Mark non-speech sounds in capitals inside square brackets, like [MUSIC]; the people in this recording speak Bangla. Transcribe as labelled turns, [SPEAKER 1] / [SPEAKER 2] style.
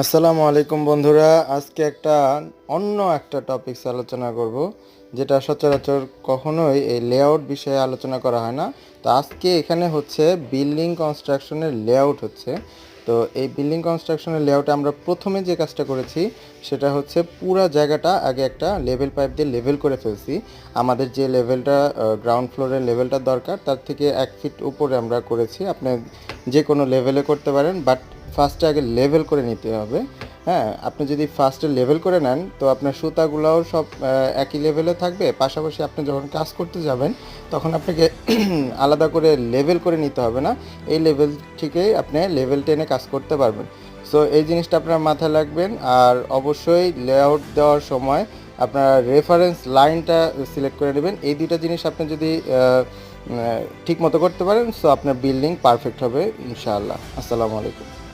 [SPEAKER 1] আসসালামু আলাইকুম বন্ধুরা, আজকে একটা অন্য একটা টপিকস আলোচনা করব, যেটা সচরাচর কখনোই এই লেআউট বিষয়ে আলোচনা করা হয় না। তো আজকে এখানে হচ্ছে বিল্ডিং কনস্ট্রাকশনের লেআউট হচ্ছে। তো এই বিল্ডিং কনস্ট্রাকশনের লেআউটে আমরা প্রথমে যে কাজটা করেছি, সেটা হচ্ছে পুরো জায়গাটা আগে একটা লেভেল পাইপ দিয়ে লেভেল করে ফেলছি। আমাদের যে লেভেলটা গ্রাউন্ড ফ্লোরের লেভেলটা দরকার, তার থেকে এক ফিট উপরে আমরা করেছি। আপনি যে কোনো লেভেলে করতে পারেন বাট ফার্স্টে আগে লেভেল করে নিতে হবে। হ্যাঁ আপনি যদি ফার্স্টে লেভেল করে নেন, তো আপনার সুতাগুলোও সব একই লেভেলে থাকবে। পাশাপাশি আপনি যখন কাজ করতে যাবেন, তখন আপনাকে [CLEARS THROAT] আলাদা করে লেভেল করে নিতে হবে না। এই লেভেল থেকেই আপনি লেভেল টেনে কাজ করতে পারবেন। সো এই জিনিসটা আপনার মাথায় রাখবেন। আর অবশ্যই লেআউট দেওয়ার সময় আপনার রেফারেন্স লাইনটা সিলেক্ট করে নেবেন। এই দুইটা জিনিস আপনি যদি ঠিক মতো করতে পারেন সো আপনার বিল্ডিং পারফেক্ট হবে, ইনশাআল্লাহ। আসসালামু আলাইকুম।